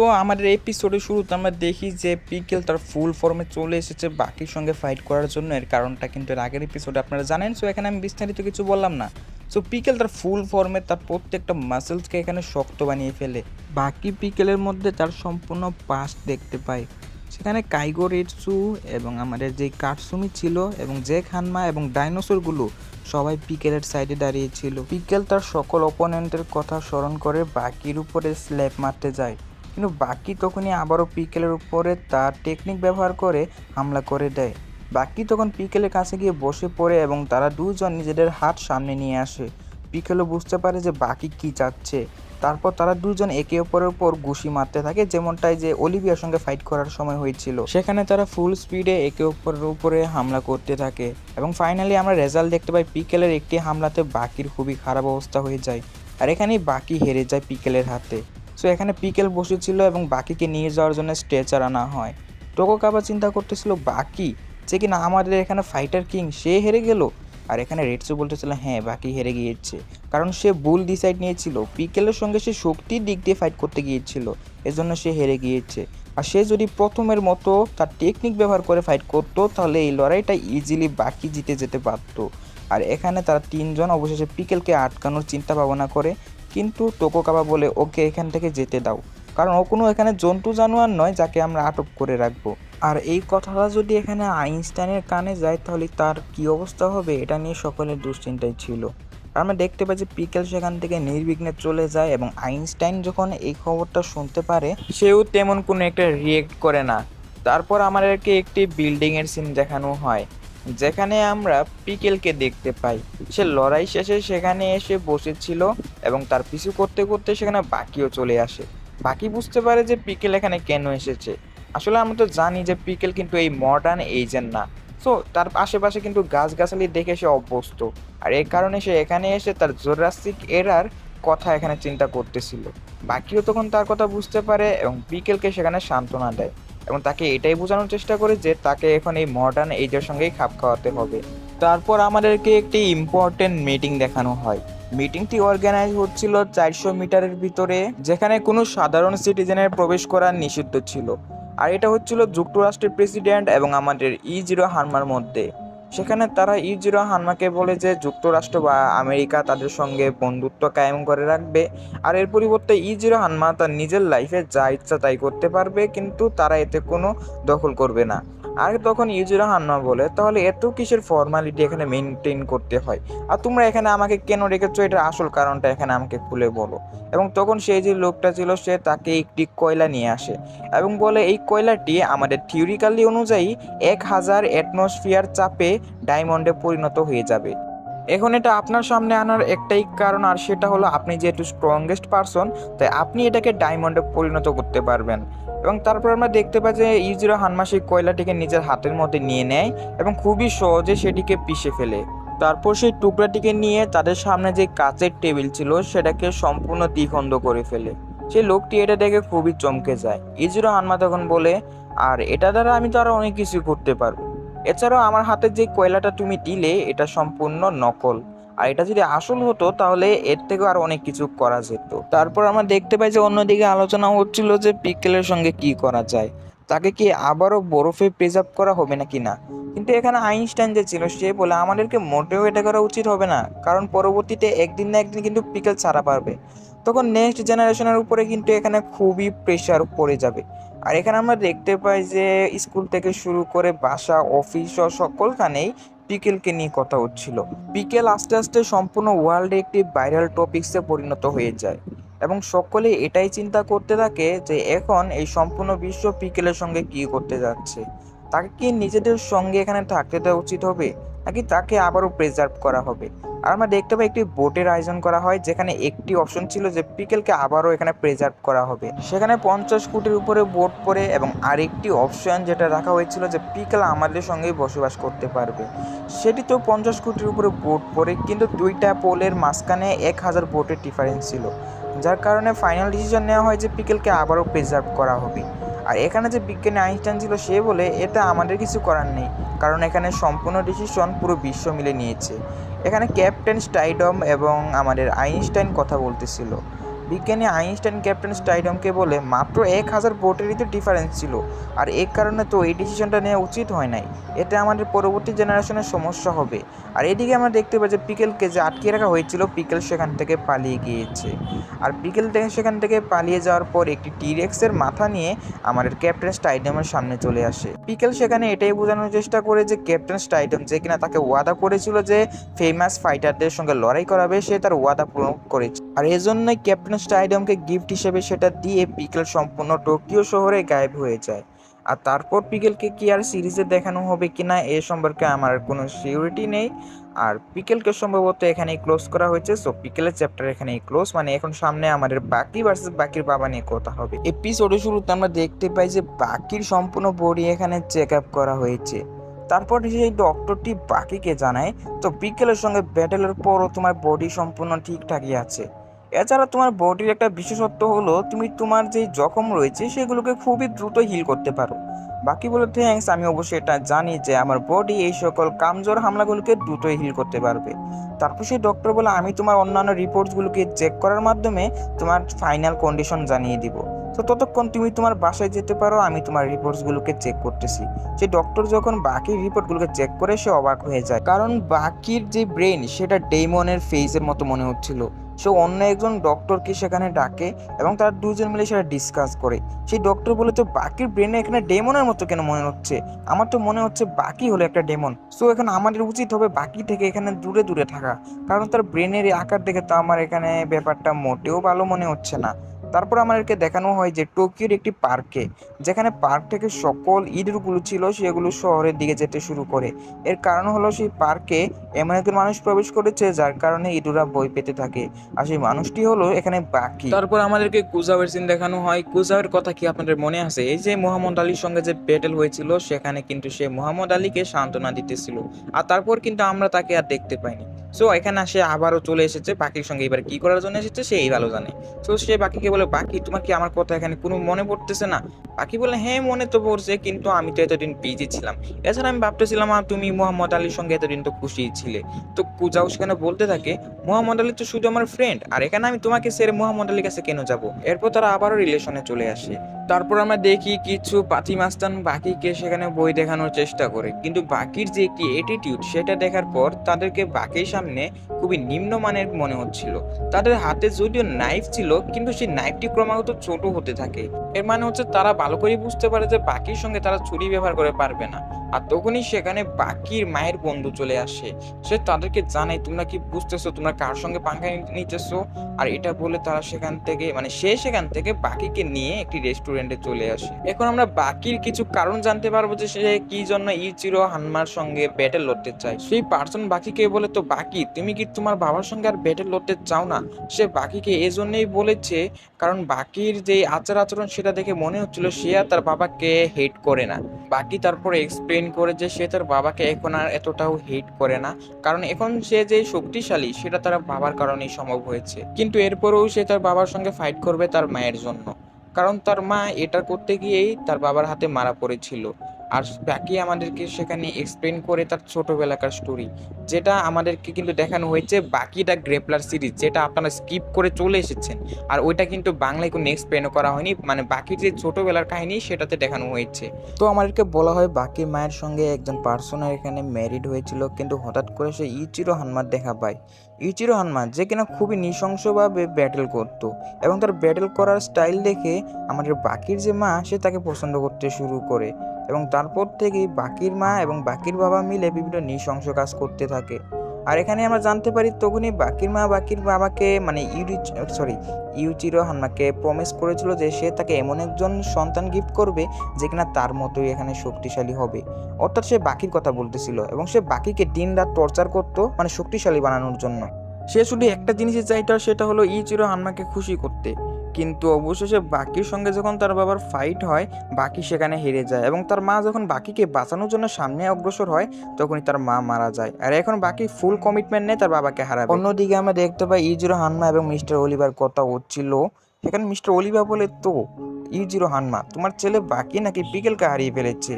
তো আমাদের এপিসোডের শুরুতে আমরা দেখি যে পিকেল তার ফুল ফর্মে চলে এসেছে বাকির সঙ্গে ফাইট করার জন্য। এর কারণটা কিন্তু এর আগের এপিসোডে আপনারা জানেন সো এখানে আমি বিস্তারিত কিছু বললাম না। সো পিকেল তার ফুল ফর্মে তার প্রত্যেকটা মাসেলসকে এখানে শক্ত বানিয়ে ফেলে। বাকি পিকেলের মধ্যে তার সম্পূর্ণ পাস্ট দেখতে পাই। সেখানে কাইগো রেডসু এবং আমাদের যে কাটসুমি ছিল এবং জেক খানমা এবং ডাইনোসরগুলো সবাই পিকেলের সাইডে দাঁড়িয়েছিল পিকেল তার সকল অপোনেন্টের কথা স্মরণ করে বাকির উপরে স্ল্যাপ মারতে যায়। কিন্তু বাকি তখনই আবারও পিকেলের উপরে তার টেকনিক ব্যবহার করে হামলা করে দেয়। বাকি তখন পিকেলের কাছে গিয়ে বসে পড়ে এবং তারা দুজন নিজেদের হাত সামনে নিয়ে আসে। পিকেলও বুঝতে পারে যে বাকি কি চাচ্ছে। তারপর তারা দুজন একে অপরের উপর ঘুষি মারতে থাকে, যেমনটাই যে অলিভিয়ার সঙ্গে ফাইট করার সময় হয়েছিল। সেখানে তারা ফুল স্পিডে একে অপরের উপরে হামলা করতে থাকে এবং ফাইনালি আমরা রেজাল্ট দেখতে পাই পিকেলের একটি হামলাতে বাকির খুবই খারাপ অবস্থা হয়ে যায়। আর এখানেই বাকি হেরে যায় পিকেলের হাতে। সো এখানে পিকেল বসেছিল এবং বাকিকে নিয়ে যাওয়ার জন্য স্ট্রেচার আনা হয়। টোকো কাবা চিন্তা করতেছিল, বাকি? যে কিনা আমাদের এখানে ফাইটার কিং সে হেরে গেল? আর এখানে রেডসু বলতেছিল হ্যাঁ বাকি হেরে গিয়েছে। কারণ সে ভুল ডিসাইড নিয়েছিল। পিকেলের সঙ্গে সে শক্তির দিক দিয়ে ফাইট করতে গিয়েছিল, এজন্য সে হেরে গিয়েছে। আর সে যদি প্রথমের মতো তার টেকনিক ব্যবহার করে ফাইট করতো, তাহলে এই লড়াইটা ইজিলি বাকি জিতে যেতে পারতো। আর এখানে তারা তিনজন অবশেষে পিকেলকে আটকানোর চিন্তা ভাবনা করে। কিন্তু টোকোকাবা বলে ওকে এখান থেকে যেতে দাও। কারণ ও কোনো এখানে জন্তু জানোয়ার নয় যাকে আমরা আটক করে রাখব। আর এই কথাটা যদি এখানে আইনস্টাইনের কানে যায় তাহলে তার কি অবস্থা হবে এটা নিয়ে সকলের দুশ্চিন্তাই ছিল। আমরা দেখতে পাই যে পিকেল সেখান থেকে নির্বিঘ্নে চলে যায় এবং আইনস্টাইন যখন এই খবরটা শুনতে পারে, সেও তেমন কোনো একটা রিয়েক্ট করে না। তারপর আমাদেরকে একটি বিল্ডিং এর সিন দেখানো হয়, যেখানে আমরা পিকেলকে দেখতে পাই। সে লড়াই শেষে সেখানে এসে বসেছিল এবং তার পিছু করতে করতে সেখানে বাকিও চলে আসে। বাকি বুঝতে পারে যে পিকেল এখানে কেন এসেছে। আসলে আমরা তো জানি যে পিকেল কিন্তু এই মডার্ন এজেন্ট না। সো তার আশেপাশে কিন্তু গাছগাছালি দেখে সে অভ্যস্ত। আর এই কারণে সে এখানে এসে তার জোরাসিক এরার কথা এখানে চিন্তা করতেছিল। বাকিও তখন তার কথা বুঝতে পারে এবং পিকেলকে সেখানে সান্ত্বনা দেয়। এবং তাকে এটাই বোঝানোর চেষ্টা করে যে তাকে এখন এই মডার্ন এজের সঙ্গেই খাপ খাওয়াতে হবে। তারপর আমাদেরকে একটি ইম্পর্টেন্ট মিটিং দেখানো হয়। মিটিংটি অর্গানাইজ হচ্ছিল চারশো মিটারের ভিতরে, যেখানে কোনো সাধারণ সিটিজেনের প্রবেশ করার নিষিদ্ধ ছিল। আর এটা হচ্ছিল যুক্তরাষ্ট্রের প্রেসিডেন্ট এবং আমাদের ই জিরো হার্মার মধ্যে। সেখানে তারা ই হানমাকে বলে যে যুক্তরাষ্ট্র বা আমেরিকা তাদের সঙ্গে বন্ধুত্ব কায়েম করে রাখবে। আর এর পরিবর্তে ই হানমা তার নিজের লাইফে যা ইচ্ছা তাই করতে পারবে, কিন্তু তারা এতে কোনো দখল করবে না। আর তখন ইউজিরো হান্না বলে, তাহলে এত কিসের ফর্মালিটি এখানে মেনটেন করতে হয়? আর তোমরা এখানে আমাকে কেন রেখেছো? এটার আসল কারণটা এখানে আমাকে খুলে বলো। এবং তখন সেই যে লোকটা ছিল, সে তাকে একটি কয়লা নিয়ে আসে এবং বলে, এই কয়লাটি আমাদের থিওরিক্যালি অনুযায়ী এক হাজার অ্যাটমসফিয়ার চাপে ডায়মন্ডে পরিণত হয়ে যাবে। এখন এটা আপনার সামনে আনার একটাই কারণ, আর সেটা হলো আপনি যেহেতু স্ট্রংগেস্ট পারসন তাই আপনি এটাকে ডায়মন্ডে পরিণত করতে পারবেন। এবং তারপর আমরা দেখতে পাই যে ইউজিরো হানমা সেই কয়লাটিকে নিজের হাতের মধ্যে নিয়ে নেয় এবং খুবই সহজে সেটিকে পিষে ফেলে। তারপর সেই টুকরাটিকে নিয়ে তাদের সামনে যে কাচের টেবিল ছিল, সেটাকে সম্পূর্ণ দ্বিখণ্ড করে ফেলে। সেই লোকটি এটা দেখে খুবই চমকে যায়। ইজিরো হানমা তখন বলে, আর এটা দ্বারা আমি তো আরও অনেক কিছু করতে পারব। এছাড়াও আমার হাতে যে কয়লাটা তুমি দিলে, এটা সম্পূর্ণ নকল। আর এটা যদি আসল হতো, তাহলে এর থেকেও আর অনেক কিছু করা যেত। তারপর আমরা দেখতে পাই যে অন্যদিকে আলোচনা হচ্ছিল যে পিকেলের সঙ্গে কি করা যায়। তাকে কি আবারও বরফে প্রিজার্ভ করা হবে নাকি না? কিন্তু এখানে আইনস্টাইন যে ছিল, সে বলে, আমাদেরকে মোটেও এটা করা উচিত হবে না। কারণ পরবর্তীতে একদিন না একদিন কিন্তু পিকেল ছাড়া পারবে। তখন নেক্সট জেনারেশনের উপরে কিন্তু এখানে খুবই প্রেশার পড়ে যাবে। আর এখানে আমরা দেখতে পাই যে স্কুল থেকে শুরু করে বাসা অফিস ও সকলখানেই পিকেলকে নিয়ে কথা হচ্ছিল। পিকেল আস্তে আস্তে সম্পূর্ণ ওয়ার্ল্ডে একটি ভাইরাল টপিক্সে পরিণত হয়ে যায় এবং সকলে এটাই চিন্তা করতে থাকে যে এখন এই সম্পূর্ণ বিশ্ব পিকেলের সঙ্গে কি করতে যাচ্ছে। তাকে কি নিজেদের সঙ্গে এখানে থাকতে দেওয়া উচিত হবে? নাকি তাকে আবারও প্রিজার্ভ করা হবে? আর আমরা দেখতে পাই একটি বোটের আয়োজন করা হয়, যেখানে একটি অপশন ছিল যে পিকেলকে আবারও এখানে প্রিজার্ভ করা হবে। সেখানে পঞ্চাশ ফুটের উপরে বোট পরে এবং আরেকটি অপশন যেটা রাখা হয়েছিল যে পিকেল আমাদের সঙ্গেই বসবাস করতে পারবে। সেটি তো পঞ্চাশ ফুটের উপরে বোট পরে কিন্তু দুইটা পোলের মাঝখানে এক হাজার বোটের ডিফারেন্স ছিল। যার কারণে ফাইনাল ডিসিশন নেওয়া হয় যে পিকেলকে আবারও প্রিজার্ভ করা হবে। আর এখানে যে বিজ্ঞানী আইনস্টাইন ছিল সে বলে এটা আমাদের কিছু করার নেই, কারণ এখানে সম্পূর্ণ ডিসিশন পুরো বিশ্ব মিলে নিয়েছে। এখানে ক্যাপ্টেন স্টাইডম এবং আমাদের আইনস্টাইন কথা বলতেছিল। বিজ্ঞানী আইনস্টাইন ক্যাপ্টেন স্টাইডমকে বলে, মাত্র এক হাজার ভোটেরই তো ডিফারেন্স ছিল। আর এই কারণে তো এই ডিসিশনটা নেওয়া উচিত হয় নাই। এতে আমাদের পরবর্তী জেনারেশনের সমস্যা হবে। আর এদিকে আমরা দেখতে পাই যে পিকেলকে যে আটকে রাখা হয়েছিল, পিকেল সেখান থেকে পালিয়ে গিয়েছে। আর বিকেল থেকে সেখান থেকে পালিয়ে যাওয়ার পর একটি টিরেক্সের মাথা নিয়ে আমাদের ক্যাপ্টেন স্টাইডমের সামনে চলে আসে। পিকেল সেখানে এটাই বোঝানোর চেষ্টা করে যে ক্যাপ্টেন স্টাইডম যে কিনা তাকে ওয়াদা করেছিল যে ফেমাস ফাইটারদের সঙ্গে লড়াই করাবে, সে তার ওয়াদা পূরণ করেছে। আর এজন্যই ক্যাপ্টেন স্টাইডমকে গিফট হিসেবে সেটা দিয়ে পিকেল সম্পূর্ণ টোকিও শহরে গায়েব হয়ে যায়। আর তারপর পিকেলকে কি আর সিরিজে দেখানো হবে কিনা এ সম্পর্কে আমার কোনো সিউরিটি নেই। আর পিকেলকে সম্ভবত এখানেই ক্লোজ করা হয়েছে। সো পিকেলের চ্যাপ্টার এখানেই ক্লোজ। মানে এখন সামনে আমাদের বাকি ভার্সেস বাকির বাবা নিয়ে কথা হবে। এপিসোডের শুরুতে আমরা দেখতে পাই যে বাকির সম্পূর্ণ বডি এখানে চেক আপ করা হয়েছে। তারপর সেই ডক্টরটি বাকিকে জানায়, তো বিকেলের সঙ্গে ব্যাটেলের পরও তোমার বডি সম্পূর্ণ ঠিকঠাকই আছে। এছাড়া তোমার বডির একটা বিশেষত্ব হলো তুমি তোমার যে জখম রয়েছে সেগুলোকে খুবই দ্রুত হিল করতে পারো। বাকি বলে থ্যাঙ্কস আমি অবশ্যই এটা জানি যে আমার বডি এই সকল কামজোর হামলাগুলোকে দ্রুতই হিল করতে পারবে। তারপর সেই ডক্টর বলে, আমি তোমার অন্যান্য রিপোর্টসগুলোকে চেক করার মাধ্যমে তোমার ফাইনাল কন্ডিশন জানিয়ে দিব। তো ততক্ষণ তুমি তোমার বাসায় যেতে পারো, আমি তোমার রিপোর্টসগুলোকে চেক করতেছি। যে ডক্টর যখন বাকি রিপোর্টগুলোকে চেক করে, সে অবাক হয়ে যায়। কারণ বাকির যে ব্রেন সেটা ডেমনের ফেজের মতো মনে হচ্ছিল। সে অন্য একজন ডক্টরকে সেখানে ডাকে এবং তার দুজন মিলে সেটা ডিসকাস করে। সেই ডক্টর বলে, তো বাকির ব্রেনে এখানে ডেমনের মতো কেন মনে হচ্ছে? আমার তো মনে হচ্ছে বাকি হলো একটা ডেমন সো এখন আমাদের উচিত হবে বাকি থেকে এখানে দূরে দূরে থাকা। কারণ তার ব্রেনের আকার দেখে তো আমার এখানে ব্যাপারটা মোটেও ভালো মনে হচ্ছে না। তারপর আমাদেরকে দেখানো হয় যে টোকিওর একটি পার্কে, যেখানে পার্ক থেকে সকল ইঁদুরগুলো ছিল সেগুলো শহরের দিকে যেতে শুরু করে। এর কারণ হলো সেই পার্কে এমন একজন মানুষ প্রবেশ করেছে যার কারণে ইঁদুরা বই পেতে থাকে। আর সেই মানুষটি হলো এখানে বাকি। তারপর আমাদেরকে কুজাওয়ের সিন দেখানো হয়। কুজাওয়ের কথা কি আপনাদের মনে আছে? এই যে মোহাম্মদ আলীর সঙ্গে যে ব্যাটেল হয়েছিল, সেখানে কিন্তু সে মোহাম্মদ আলীকে সান্ত্বনা দিতেছিল। আর তারপর কিন্তু আমরা তাকে আর দেখতে পাইনি। সো এখানে সে আবারও চলে এসেছে, বাকির সঙ্গে এবার কি করার জন্য এসেছে, সেই ভালো জানে। তো সে বাকিকে বলে, বাকি, তোমার কি আমার কথা এখানে কোনো মনে পড়তেছে না? বাকি বলে হ্যাঁ মনে তো পড়ছে, কিন্তু আমি তো এতদিন বিজি ছিলাম। এছাড়া আমি ভাবতেছিলাম তুমি মোহাম্মদ আলীর সঙ্গে এতদিন তো খুশি ছিলে। তো কুজাও সেখানে বলতে থাকে, মোহাম্মদ আলী তো শুধু আমার ফ্রেন্ড আর এখানে আমি তোমাকে সেরে মোহাম্মদ আলীর কাছে কেন যাব? এরপর তারা আবারও রিলেশনে চলে আসে। তারপর আমরা দেখি কিছু পাতি মাস্তান বাকিকে সেখানে বই দেখানোর চেষ্টা করে। কিন্তু বাকির যে একটি অ্যাটিটিউড সেটা দেখার পর তাদেরকে বাকির সামনে খুবই নিম্নমানের মনে হচ্ছিল। তাদের হাতে যদিও নাইফ ছিল, কিন্তু সেই নাইফটি ক্রমাগত ছোট হতে থাকে। এর মানে হচ্ছে তারা ভালো করেই বুঝতে পারে যে বাকির সঙ্গে তারা ছুরি ব্যবহার করে পারবে না। আর তখনই সেখানে বাকির মায়ের বন্ধু চলে আসে। সে তাদেরকে জানায়, তোমরা কি বুঝতেছো? তোমরা কার সঙ্গে পাঙ্খা নিতেছো? আর এটা বলে তারা সেখান থেকে মানে সে সেখান থেকে বাকিকে নিয়ে একটি রেস্টুরেন্টে চলে আসে। এখন আমরা বাকির কিছু কারণ জানতে পারব যে সে কি জন্য ইচিরো হানমার সঙ্গে ব্যাটেল লড়তে চায়। সেই পার্সন বাকিকে বলে, তো বাকি, তুমি কি তোমার বাবার সঙ্গে আর ব্যাটেল লড়তে চাও না? সে বাকিকে এজন্যই বলেছে, কারণ বাকির যে আচার আচরণ সেটা দেখে মনে হচ্ছিল সে আর তার বাবাকে হেট করে না। বাকি তারপরে এক্সপ্লেন করে যে সে তার বাবাকে এখন আর এতটাও হেট করে না। কারণ এখন সে যে শক্তিশালী, সেটা তার বাবার কারণেই সম্ভব হয়েছে। কিন্তু এরপরেও সে তার বাবার সঙ্গে ফাইট করবে তার মায়ের জন্য। কারণ তার মা এটা করতে গিয়েই তার বাবার হাতে মারা পড়েছিল। আর বাকি আমাদেরকে সেখানে এক্সপ্লেন করে তার ছোটবেলাকার স্টোরি যেটা আমাদেরকে কিন্তু দেখানো হয়েছে বাকিটা গ্রেপলার সিরিজ যেটা আপনারা স্কিপ করে চলে এসেছেন। আর ওইটা কিন্তু বাংলায় কোনো এক্সপ্লেনও করা হয়নি মানে বাকি যে ছোটোবেলার কাহিনী সেটাতে দেখানো হয়েছে। তো আমাদেরকে বলা হয় বাকি মায়ের সঙ্গে একজন পার্সনের এখানে ম্যারিড হয়েছিল, কিন্তু হঠাৎ করে সে ইচিরো হানমার দেখা পায়। ইচিরো হানমা যে কিনা খুবই নৃশংসভাবে ব্যাটেল করত এবং তার ব্যাটেল করার স্টাইল দেখে আমাদের বাকির যে মা, সে তাকে পছন্দ করতে শুরু করে এবং তারপর থেকেই বাকির মা এবং বাকির বাবা মিলে বিভিন্ন নৃশংস কাজ করতে থাকে। আর এখানে আমরা জানতে পারি তখনই বাকির মা, বাকির বাবাকে মানে ইউরি সরি ইউচিরো হান্মাকে প্রমিস করেছিল যে সে তাকে এমন একজন সন্তান গিফট করবে যে কিনা তার মতোই এখানে শক্তিশালী হবে। অর্থাৎ সে বাকির কথা বলতেছিল এবং সে বাকিকে দিন রাত টর্চার করতো মানে শক্তিশালী বানানোর জন্য। সে শুধু একটা জিনিসই চাইতো, সেটা হলো ইচিরো হান্মাকে খুশি করতে। কিন্তু অবশেষে বাকির সঙ্গে যখন তার বাবার ফাইট হয়, বাকি সেখানে হেরে যায় এবং তার মা যখন বাকিকে বাঁচানোর জন্য সামনে অগ্রসর হয়, তখনই তার মা মারা যায়। আর এখন বাকি ফুল কমিটমেন্ট নেই তার বাবাকে হারাবে। অন্যদিকে আমরা দেখতে পাই ইজিরো হানমা এবং মিস্টার অলিভার কথা হচ্ছিল সেখানে মিস্টার অলিভার বলে, তো ইজিরো হানমা তোমার ছেলে বাকি নাকি পিকেলকে হারিয়ে ফেলেছে?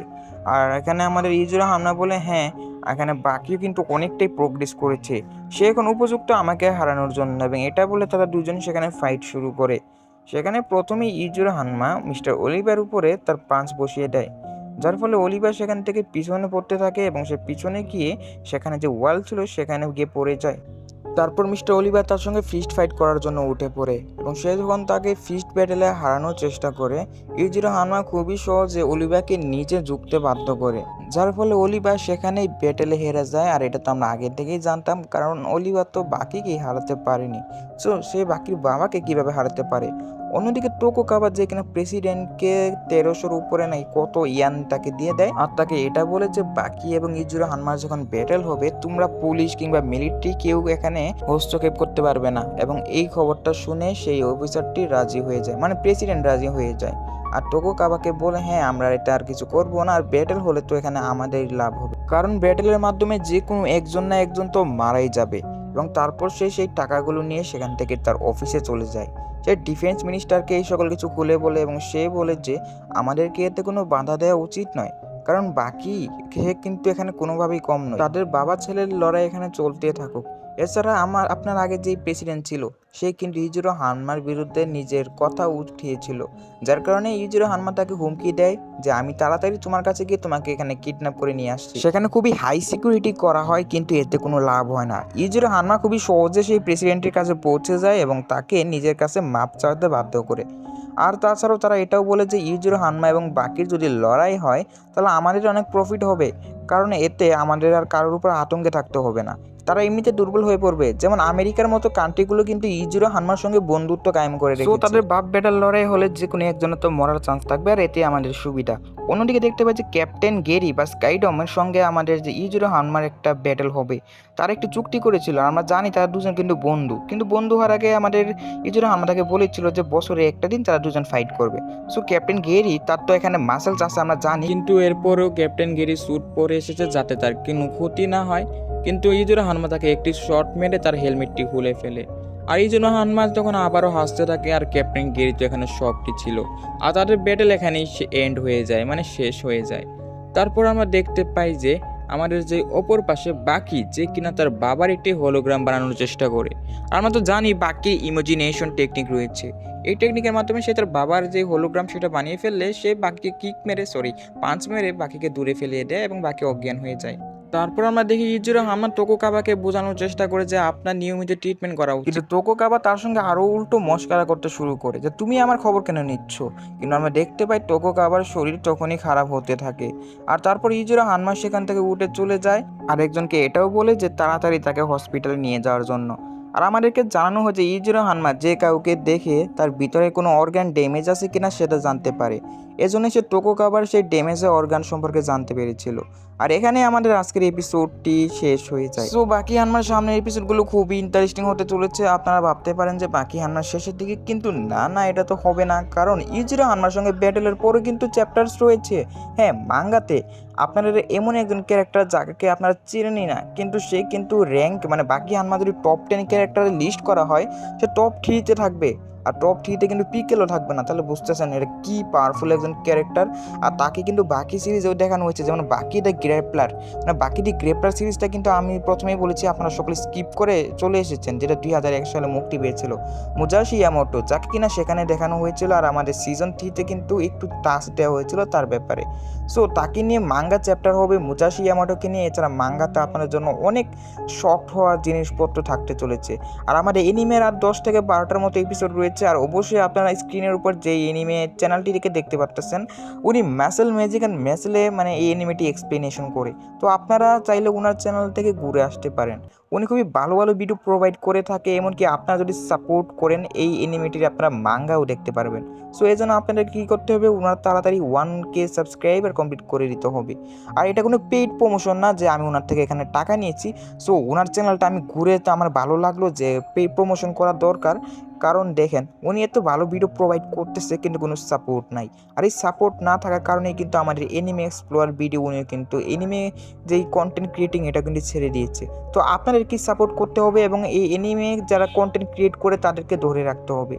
আর এখানে আমাদের ইজিরো হানমা বলে হ্যাঁ এখানে বাকিও কিন্তু অনেকটাই প্রোগ্রেস করেছে। সে এখন উপযুক্ত আমাকে হারানোর জন্য। এবং এটা বলে তারা দুজন সেখানে ফাইট শুরু করে। সেখানে প্রথমেই ইজুরো হানমা মিস্টার অলিভার উপরে তার পাঁচ বসিয়ে দেয়, যার ফলে অলিভার সেখান থেকে পিছনে পড়তে থাকে এবং সে পিছনে গিয়ে সেখানে যে ওয়াল ছিল সেখানে গিয়ে পড়ে যায়। তারপর মিস্টার অলিভার তার সঙ্গে ফিস্ট ফাইট করার জন্য উঠে পড়ে এবং সে যখন তাকে ফিস্ট ব্যাটেলে হারানোর চেষ্টা করে ইউজিরো হানমা খুবই সহজে অলিভাকে নিচে ঝুঁকতে বাধ্য করে। যার ফলে অলিভার সেখানেই ব্যাটেলে হেরে যায়, আর এটা তো আমরা আগে থেকেই জানতাম, কারণ অলিভার তো বাকিকেই হারাতে পারেনি। সো, সে বাকির বাবাকে কীভাবে হারাতে পারে? অন্যদিকে টোকো কাবার যে কিনা প্রেসিডেন্টকে তেরোশোর উপরে নাই কত ইয়ান তাকে দিয়ে দেয়, আর তাকে এটা বলে যে বাকি এবং ইজুরো হানমার যখন ব্যাটেল হবে, তোমরা পুলিশ কিংবা মিলিটারি কেউ এখানে হস্তক্ষেপ করতে পারবে না। এবং এই খবরটা শুনে সেই অফিসারটি রাজি হয়ে যায় মানে প্রেসিডেন্ট রাজি হয়ে যায়। আর টোকো কাবাকে বলে হ্যাঁ আমরা এটা আর কিছু করব না, আর ব্যাটেল হলে তো এখানে আমাদের লাভ হবে। কারণ ব্যাটেলের মাধ্যমে যে কোনো একজন না একজন তো মারাই যাবে এবং তারপর সে সেই টাকাগুলো নিয়ে সেখান থেকে তার অফিসে চলে যায়। সে ডিফেন্স মিনিস্টারকে এই সকল কিছু খুলে বলে এবং সে বলে যে, আমাদেরকে এতে কোনো বাধা দেওয়া উচিত নয়। কারণ বাকি সে কিন্তু এখানে কোনোভাবেই কম নয়। তাদের বাবা ছেলের লড়াই এখানে চলতে থাকুক। এছাড়া আমার, আপনার আগে যেই প্রেসিডেন্ট ছিল, সে কিন্তু ইজুরো হানমার বিরুদ্ধে নিজের কথা উঠিয়েছিল। যার কারণে ইজুরো হানমা তাকে হুমকি দেয় যে, আমি তাড়াতাড়ি তোমার কাছে গিয়ে তোমাকে এখানে কিডন্যাপ করে নিয়ে আসছি। সেখানে খুবই হাই সিকিউরিটি করা হয়, কিন্তু এতে কোনো লাভ হয় না। ইজুরো হানমা খুবই সহজে সেই প্রেসিডেন্টের কাছে পৌঁছে যায় এবং তাকে নিজের কাছে মাপ চাওয়াতে বাধ্য করে। আর তাছাড়াও তারা এটাও বলে যে ইউজিরো হানমা এবং বাকির যদি লড়াই হয়, তাহলে আমাদের অনেক প্রফিট হবে। কারণ এতে আমাদের আর কারোর উপর আতঙ্কে থাকতে হবে না। তারা এমনিতে দুর্বল হয়ে পড়বে। যেমন আমেরিকার মতো কান্ট্রিগুলো কিন্তু ইজিরো হানমার সঙ্গে বন্ধুত্ব কায়েম করে রেখেছে। তাদের বাপ বেটার লড়াই হলে যে কোনো একজনের তো মরার চান্স থাকবে আর এতে আমাদের সুবিধা। অন্যদিকে দেখতে পাচ্ছি ক্যাপ্টেন গেরি বা স্কাইডমের সঙ্গে আমাদের যে ইজিরো হানমার একটা ব্যাটেল হবে। তার একটি চুক্তি করেছিল আর আমরা জানি তারা দুজন কিন্তু বন্ধু। কিন্তু বন্ধু হওয়ার আগে আমাদের ইজিরো হানমা তাকে বলেছিল যে বছরে একটা দিন তারা দুজন ফাইট করবে। সো ক্যাপ্টেন গেরি তার তো এখানে মাসেল আছে আমরা জানি। কিন্তু এরপরেও ক্যাপ্টেন গেরি স্যুট পরে এসেছে যাতে তার কোনো ক্ষতি না হয়। কিন্তু ইজুরা হানমা তাকে একটি শট মেরে তার হেলমেটটি খুলে ফেলে। আর এই জন্য হানমা তখন আবারও হাসতে থাকে আর ক্যাপ্টেন গেরি তো এখানে সবটি ছিল। আর তাদের ব্যাটেল এখানেই এন্ড হয়ে যায় মানে শেষ হয়ে যায়। তারপর আমরা দেখতে পাই যে আমাদের যে অপর পাশে বাকি যে কিনা তার বাবার একটি হোলোগ্রাম বানানোর চেষ্টা করে। আমরা তো জানি বাকি ইমাজিনেশন টেকনিক রয়েছে। এই টেকনিকের মাধ্যমে সে তার বাবার যে হোলোগ্রাম সেটা বানিয়ে ফেললে সে বাকিকে কিক মেরে সরি পাঁচ মেরে বাকিকে দূরে ফেলিয়ে দেয় এবং বাকি অজ্ঞান হয়ে যায়। তারপর আমরা দেখি ইজুরা হামার টোকো কাবাকে বোঝানোর চেষ্টা করে যে আপনার নিয়মিত ট্রিটমেন্ট করা উচিত। কিন্তু টোকো কাবা তার সঙ্গে আরও উল্টো মস্কারা করতে শুরু করে যে, তুমি আমার খবর কেন নিচ্ছ? কিন্তু আমরা দেখতে পাই টোকো কাবার শরীর তখনই খারাপ হতে থাকে। আর তারপর ইজুরা হানমা সেখান থেকে উঠে চলে যায়। আর একজনকে এটাও বলে যে, তাড়াতাড়ি তাকে হসপিটালে নিয়ে যাওয়ার জন্য। আর আমাদেরকে জানানো হয়েছে, ইজুরা হানমা যে কাউকে দেখে তার ভিতরে কোনো অর্গ্যান ড্যামেজ আছে কিনা সেটা জানতে পারে। এজন্য সে টোকো কাবার সেই ড্যামেজের অর্গান সম্পর্কে জানতে পেরেছিল। আর এখানে আমাদের আজকের এপিসোডটি শেষ হয়ে যায়। সো বাকি হানমার সামনের এপিসোডগুলো খুবই ইন্টারেস্টিং হতে চলেছে। আপনারা ভাবতে পারেন যে বাকি হানমার শেষের দিকে কিন্তু না না, এটা তো হবে না। কারণ ইজিরো হানমার সঙ্গে ব্যাটেলের পরে কিন্তু চ্যাপ্টার্স রয়েছে। হ্যাঁ মাঙ্গাতে আপনাদের এমন একজন ক্যারেক্টার যাকে আপনারা চেনেনই না, কিন্তু সে কিন্তু র্যাঙ্ক মানে বাকি হানমা যদি টপ টেন ক্যারেক্টারে লিস্ট করা হয়। সে টপ থ্রিতে থাকবে। আর টপ থ্রিতে কিন্তু পিকেলও থাকবে না, তাহলে বুঝতেছেন এটা কি পাওয়ারফুল একজন ক্যারেক্টার আর তাকে কিন্তু বাকি সিরিজেও দেখানো হয়েছে, যেমন বাকি দ্য গ্রেপলার মানে বাকি দি গ্রেপলার সিরিজটা কিন্তু আমি প্রথমেই বলেছি, আপনারা সকলে স্কিপ করে চলে এসেছেন, যেটা দুই হাজার এক সালে মুক্তি পেয়েছিল। মুজাশি ইয়ামোটো যাকে কিনা সেখানে দেখানো হয়েছিল আর আমাদের সিজন থ্রিতে কিন্তু একটু টাচ দেওয়া হয়েছিল তার ব্যাপারে। সো তাকে নিয়ে মাঙ্গা চ্যাপ্টার হবে মুজাশি ইয়ামোটোকে নিয়ে, এছাড়া মাঙ্গাতে আপনাদের জন্য অনেক শক্ট হওয়া জিনিসপত্র থাকতে চলেছে। আর আমাদের এনিমের আর দশ থেকে বারোটার মতো এপিসোড রয়েছে আর অবশ্যই আপনারা স্ক্রিনের উপর যে এনিমে চ্যানেলটি রেখে দেখতে পারতেছেন, উনি ম্যাসেল ম্যাজিক অ্যান্ড ম্যাসেলে মানে এই এনিমেটি এক্সপ্লেনেশন করে। তো আপনারা চাইলে ওনার চ্যানেল থেকে ঘুরে আসতে পারেন। উনি খুবই ভালো ভালো ভিডিও প্রোভাইড করে থাকে, এমনকি আপনারা যদি সাপোর্ট করেন, এই এনিমেটির আপনারা মাঙ্গাও দেখতে পারবেন। সো এই জন্য আপনাদের কী করতে হবে? ওনার তাড়াতাড়ি ওয়ান কে সাবস্ক্রাইবার কমপ্লিট করে দিতে হবে। আর এটা কোনো পেইড প্রমোশন না যে আমি ওনার থেকে এখানে টাকা নিয়েছি। সো ওনার চ্যানেলটা আমি ঘুরে তো আমার ভালো লাগল যে পেইড প্রমোশন করা দরকার। কারণ দেখেন, উনি এত ভালো ভিডিও প্রোভাইড করতেছে কিন্তু কোনো সাপোর্ট নাই। আর এই সাপোর্ট না থাকার কারণেই কিন্তু আমাদের এনিমে এক্সপ্লোয়ার ভিডিও উনি কিন্তু এনিমে যেই কন্টেন্ট ক্রিয়েটিং এটা কিন্তু ছেড়ে দিয়েছে। তো আপনাদের কি সাপোর্ট করতে হবে এবং এই এনিমে যারা কন্টেন্ট ক্রিয়েট করে তাদেরকে ধরে রাখতে হবে?